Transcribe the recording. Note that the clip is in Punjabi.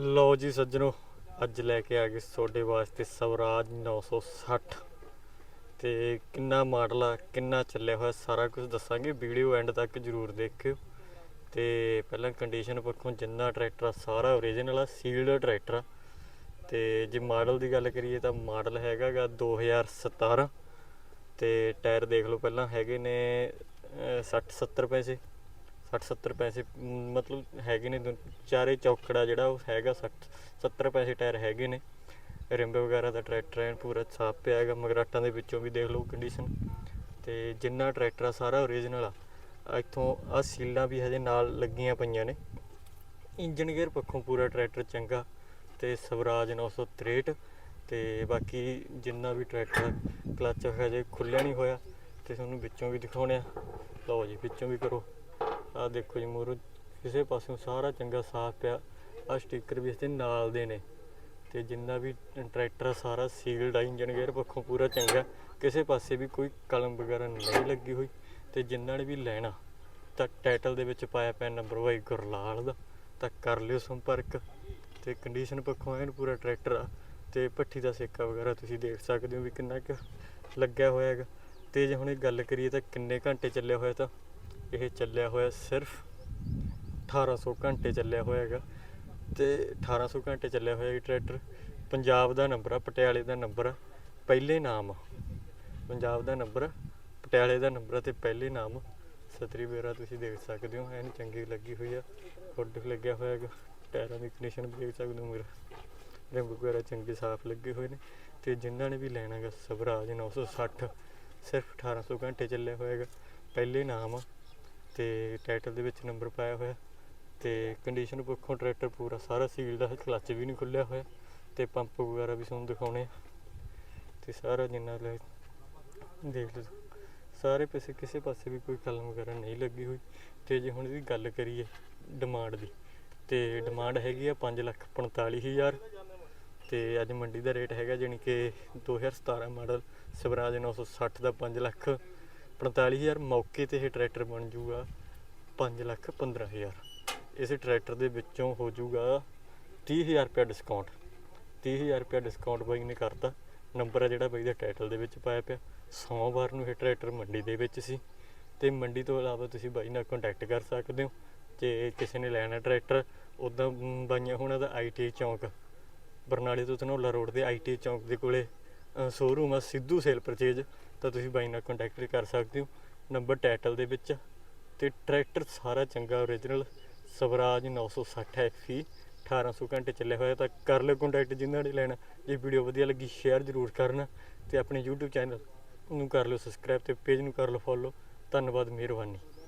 ਲਓ ਜੀ ਸੱਜਣੋ, ਅੱਜ ਲੈ ਕੇ ਆ ਗਏ ਤੁਹਾਡੇ ਵਾਸਤੇ ਸਵਰਾਜ 960 ਤੇ ਕਿੰਨਾ ਮਾਡਲ ਆ, ਕਿੰਨਾ ਚੱਲਿਆ ਹੋਇਆ, ਸਾਰਾ ਕੁਝ ਦੱਸਾਂਗੇ। ਵੀਡੀਓ ਐਂਡ ਤੱਕ ਜਰੂਰ ਦੇਖਿਓ। ਤੇ ਪਹਿਲਾਂ ਕੰਡੀਸ਼ਨ ਪੱਖੋਂ ਜਿੰਨਾ ਟਰੈਕਟਰ ਆ, ਸਾਰਾ ਓਰੀਜਨਲ ਆ ਸੀਲਡ ਟਰੈਕਟਰ ਆ। ਤੇ ਜੇ ਮਾਡਲ ਦੀ ਗੱਲ ਕਰੀਏ ਤਾਂ ਮਾਡਲ ਹੈਗਾਗਾ 2017 ਤੇ ਟਾਇਰ ਦੇਖ ਲਓ, ਪਹਿਲਾਂ ਹੈਗੇ ਨੇ 60 70 ਪੈਸੇ। 60 70 ਪੈਸੇ ਮ, ਮਤਲਬ ਹੈਗੇ ਨੇ ਦੋ- ਚਾਰੇ ਚੌਕੜਾ ਜਿਹੜਾ ਉਹ ਹੈਗਾ 60 70 ਪੈਸੇ ਟਾਇਰ ਹੈਗੇ ਨੇ। ਰਿੰਬ ਵਗੈਰਾ ਦਾ ਟਰੈਕਟਰ ਐਨ ਪੂਰਾ ਸਾਫ਼ ਪਿਆ ਹੈਗਾ ਮਗਰਾਟਾਂ ਦੇ ਵਿੱਚੋਂ ਵੀ ਦੇਖ ਲਓ ਕੰਡੀਸ਼ਨ ਤੇ ਜਿੰਨਾ ਟਰੈਕਟਰ ਆ ਸਾਰਾ ਓਰੀਜਨਲ ਆ। ਆਹ ਇੱਥੋਂ ਆ ਸੀਲਾਂ ਵੀ ਹਜੇ ਨਾਲ ਲੱਗੀਆਂ ਪਈਆਂ ਨੇ। ਇੰਜਨ ਗੇਅਰ ਪੱਖੋਂ ਪੂਰਾ ਟਰੈਕਟਰ ਚੰਗਾ। ਤੇ ਸਵਰਾਜ 963 ਤੇ ਬਾਕੀ ਜਿੰਨਾ ਵੀ ਟਰੈਕਟਰ ਕਲੱਚ ਹਜੇ ਖੁੱਲਿਆ ਨਹੀਂ ਹੋਇਆ। ਤੇ ਤੁਹਾਨੂੰ ਵਿੱਚੋਂ ਵੀ ਦਿਖਾਉਣੇ ਆ। ਲਓ ਜੀ ਵਿੱਚੋਂ ਵੀ ਕਰੋ। ਆ ਦੇਖੋ ਜੀ ਮੂਹਰੋਂ ਕਿਸੇ ਪਾਸਿਓਂ ਸਾਰਾ ਚੰਗਾ ਸਾਫ਼ ਪਿਆ। ਆ ਸਟicker ਵੀ ਇਸਦੇ ਨਾਲ ਦੇ ਨੇ। ਤੇ ਜਿੰਨਾ ਵੀ ਟਰੈਕਟਰ ਆ, ਸਾਰਾ ਸੀਲਡ ਆ ਇੰਜਨ ਗੇਅਰ ਪੱਖੋਂ ਪੂਰਾ ਚੰਗਾ। ਕਿਸੇ ਪਾਸੇ ਵੀ ਕੋਈ ਕਲਮ ਵਗੈਰਾ ਨਹੀਂ ਲੱਗੀ ਹੋਈ। ਤੇ ਜਿਨ੍ਹਾਂ ਨੇ ਵੀ ਲੈਣਾ, ਤਾਂ ਟਾਈਟਲ ਦੇ ਵਿੱਚ ਪਾਇਆ ਪਿਆ ਨੰਬਰ ਵਾਈ ਗੁਰਲਾਲ ਦਾ। ਤਾਂ ਕਰ ਲਿਓ ਸੰਪਰਕ। ਤੇ ਕੰਡੀਸ਼ਨ ਪੱਖੋਂ ਐਨ ਪੂਰਾ ਟਰੈਕਟਰ ਆ। ਤੇ ਪੱਠੀ ਦਾ ਸੇਕਾ ਵਗੈਰਾ ਤੁਸੀਂ ਦੇਖ ਸਕਦੇ ਹੋ ਵੀ ਕਿੰਨਾ ਕੁ ਲੱਗਿਆ ਹੋਇਆ ਹੈਗਾ। ਤੇ ਜੇ ਹੁਣ ਇਹ ਗੱਲ ਕਰੀਏ ਤਾਂ ਕਿੰਨੇ ਘੰਟੇ ਚੱਲਿਆ ਹੋਇਆ ਤਾਂ? ਇਹ ਚੱਲਿਆ ਹੋਇਆ ਸਿਰਫ 1800 ਘੰਟੇ ਚੱਲਿਆ ਹੋਇਆ ਹੈਗਾ ਤੇ 1800 ਘੰਟੇ ਚੱਲਿਆ ਹੋਇਆ ਇਹ ਟਰੈਕਟਰ ਪੰਜਾਬ ਦਾ ਨੰਬਰ ਆ, ਪਟਿਆਲੇ ਦਾ ਨੰਬਰ ਆ, ਪਹਿਲੇ ਨਾਮ ਪੰਜਾਬ ਦਾ ਨੰਬਰ ਪਟਿਆਲੇ ਦਾ ਨੰਬਰ ਆ ਤੇ ਪਹਿਲੇ ਨਾਮ ਸਤਰੀ ਵੇਰਾ ਤੁਸੀਂ ਦੇਖ ਸਕਦੇ ਹੋ, ਐਨ ਚੰਗੀ ਲੱਗੀ ਹੋਈ ਆ ਹੁੱਡ ਲੱਗਿਆ ਹੋਇਆ ਹੈਗਾ ਟਾਇਰਾਂ ਦੀ ਕੰਡੀਸ਼ਨ ਵੀ ਦੇਖ ਸਕਦੇ ਹੋ ਮੇਰਾ। ਰਿੰਗ ਵਗੈਰਾ ਚੰਗੇ ਸਾਫ਼ ਲੱਗੇ ਹੋਏ ਨੇ ਤੇ ਜਿਨ੍ਹਾਂ ਨੇ ਵੀ ਲੈਣਾ ਹੈਗਾ ਸਵਰਾਜ 960 ਸਿਰਫ 1800 ਘੰਟੇ ਚੱਲਿਆ ਹੋਇਆ ਹੈਗਾ ਪਹਿਲੇ ਨਾਮ ਤੇ ਟਾਈਟਲ ਦੇ ਵਿੱਚ ਨੰਬਰ ਪਾਇਆ ਹੋਇਆ। ਤੇ ਕੰਡੀਸ਼ਨ ਪੱਖੋਂ ਟਰੈਕਟਰ ਪੂਰਾ ਸਾਰਾ ਸੀਲ ਦਾ ਕਲੱਚ ਵੀ ਨਹੀਂ ਖੁੱਲਿਆ ਹੋਇਆ ਤੇ ਪੰਪ ਵਗੈਰਾ ਵੀ ਤੁਹਾਨੂੰ ਦਿਖਾਉਣੇ ਆ। ਤੇ ਸਾਰਾ ਜਿੰਨਾ ਲੈ ਦੇਖ ਲਓ। ਸਾਰੇ ਪਾਸੇ ਕਿਸੇ ਪਾਸੇ ਵੀ ਕੋਈ ਕਲਮ ਵਗੈਰਾ ਨਹੀਂ ਲੱਗੀ ਹੋਈ। ਤੇ ਜੇ ਹੁਣ ਇਹਦੀ ਗੱਲ ਕਰੀਏ ਡਿਮਾਂਡ ਦੀ, ਤੇ ਡਿਮਾਂਡ ਹੈਗੀ ਆ 545000 ਤੇ ਅੱਜ ਮੰਡੀ ਦਾ ਰੇਟ ਹੈਗਾ ਜਾਣੀ ਕਿ 2017 ਮਾਡਲ ਸਵਰਾਜ 960 ਦਾ 5 ਲੱਖ। 45000 ਮੌਕੇ ਤੇ ਇਹ ਟਰੈਕਟਰ ਬਣ ਜੂਗਾ 5 ਲੱਖ 15000 ਇਸ ਟਰੈਕਟਰ ਦੇ ਵਿੱਚੋਂ ਹੋ ਜੂਗਾ 30000 ਰੁਪਏ ਡਿਸਕਾਊਂਟ 30000 ਰੁਪਏ ਡਿਸਕਾਊਂਟ ਬਾਈ ਨੇ ਕਰਤਾ। ਨੰਬਰ ਆ ਜਿਹੜਾ ਬਾਈ ਦਾ ਟਾਈਟਲ ਦੇ ਵਿੱਚ ਪਾਇਆ ਪਿਆ। ਸੋਮਵਾਰ ਨੂੰ ਇਹ ਟਰੈਕਟਰ ਮੰਡੀ ਦੇ ਵਿੱਚ ਸੀ। ਤੇ ਮੰਡੀ ਤੋਂ ਇਲਾਵਾ ਤੁਸੀਂ ਬਾਈ ਨਾਲ ਕੰਟੈਕਟ ਕਰ ਸਕਦੇ ਹੋ। ਜੇ ਕਿਸੇ ਨੇ ਲੈਣਾ ਟਰੈਕਟਰ ਉਦਾਂ ਬਾਈਆਂ ਹੋਣਾ ਦਾ ਆਈਟੀ ਚੌਂਕ। ਬਰਨਾਲੇ ਤੋਂ ਧਨੌਲਾ ਰੋਡ ਦੇ ਆਈਟੀ ਚੌਂਕ ਦੇ ਕੋਲੇ। ਸ਼ੋਰੂਮ ਆ ਸਿੱਧੂ ਸੇਲ ਪਰਚੇਜ ਤਾਂ ਤੁਸੀਂ ਬਾਈ ਨਾਲ ਕੰਟੈਕਟ ਕਰ ਸਕਦੇ ਹੋ। ਨੰਬਰ ਟਾਈਟਲ ਦੇ ਵਿੱਚ ਆ। ਤੇ ਟਰੈਕਟਰ ਸਾਰਾ ਚੰਗਾ ਓਰੀਜਨਲ ਸਵਰਾਜ 960 ਐਫਈ 1800 ਘੰਟੇ ਚੱਲਿਆ ਹੋਇਆ। ਤਾਂ ਕਰ ਲਿਓ ਕੰਟੈਕਟ ਜਿਨ੍ਹਾਂ ਨੇ ਲੈਣਾ। ਇਹ ਵੀਡੀਓ ਵਧੀਆ ਲੱਗੀ ਸ਼ੇਅਰ ਜ਼ਰੂਰ ਕਰਨਾ ਤੇ ਆਪਣੇ YouTube ਚੈਨਲ ਨੂੰ ਕਰ ਲਿਓ ਸਬਸਕ੍ਰਾਈਬ ਤੇ ਪੇਜ ਨੂੰ ਕਰ ਲਓ ਫੋਲੋ ਧੰਨਵਾਦ, ਮਿਹਰਬਾਨੀ।